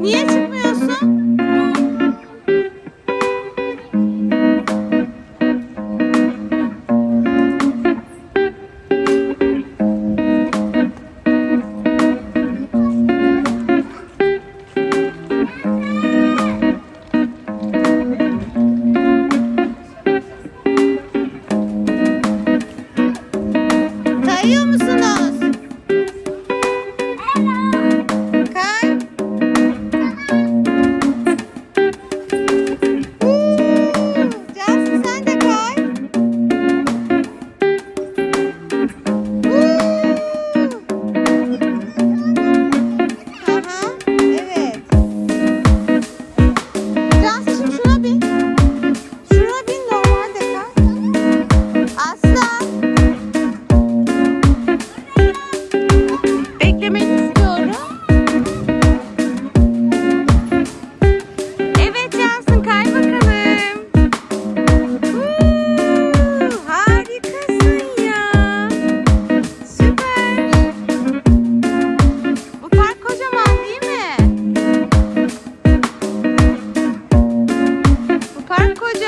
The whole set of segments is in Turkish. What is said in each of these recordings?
Нет?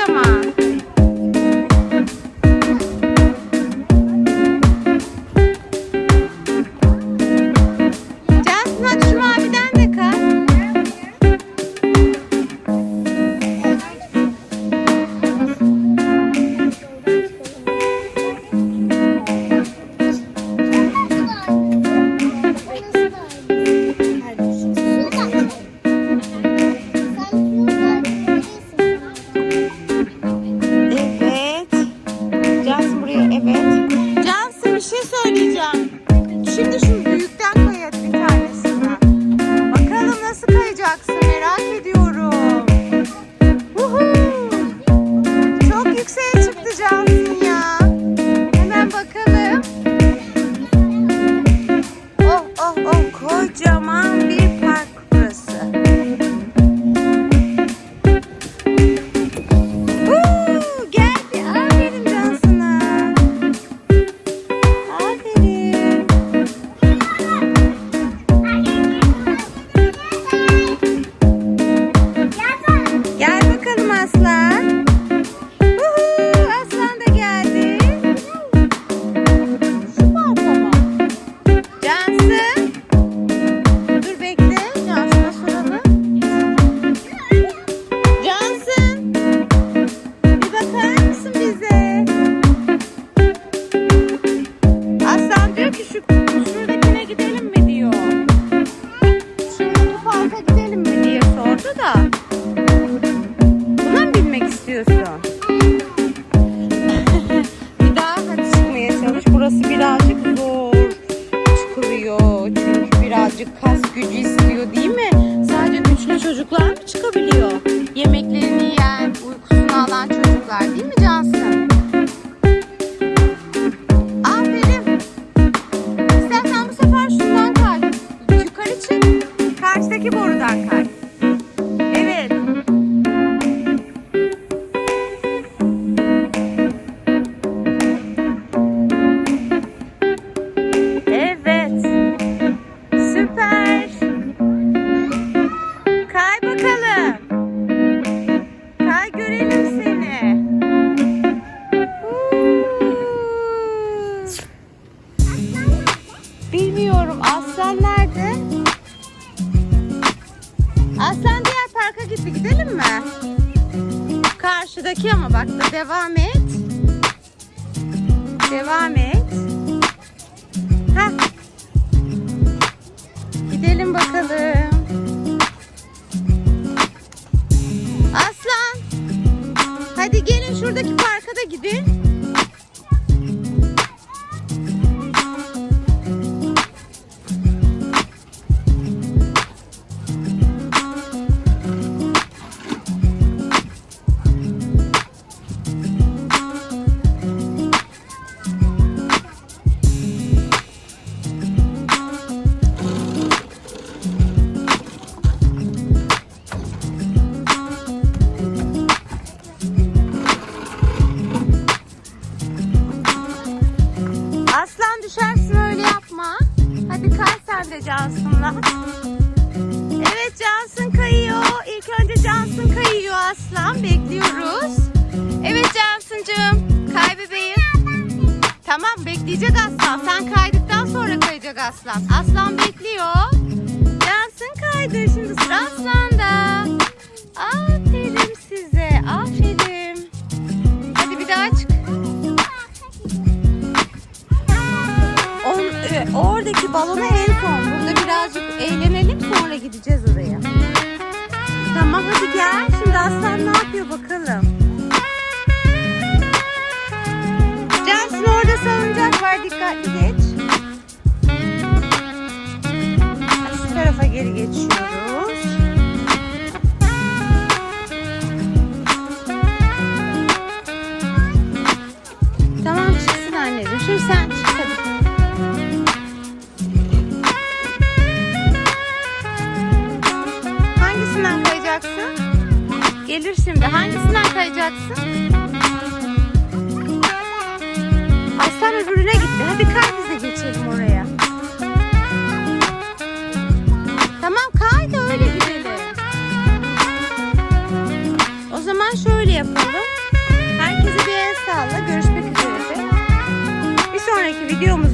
干嘛。Yeah. Karşıda gitti gidelim mi? Karşıdaki ama bak da devam et. Devam et. Heh. Gidelim bakalım. Aslan. Hadi gelin şuradaki parka da gidin. Aslan bekliyoruz. Evet Cansıncığım. Kay bebeğim. Tamam bekleyecek aslan. Sen kaydıktan sonra kayacak aslan. Aslan bekliyor. Cansın kaydı. Şimdi sıra aslanda. Aferin size. Aferin. Hadi bir daha çık. E, oradaki balonu en son. Burada birazcık eğlenelim sonra gideceğiz oraya. Tamam hadi gel. Şimdi aslan ne yapıyor bakalım. Cansın orada salıncak var. Dikkatli geç. Şu tarafa geri geçiyoruz. Gelir şimdi. Hangisinden kayacaksın? Aslan öbürüne gitti. Hadi kay biz de geçelim oraya. Tamam kay da öyle gidelim. O zaman şöyle yapalım. Herkese bir el sağla. Görüşmek üzere. Bir sonraki videomuz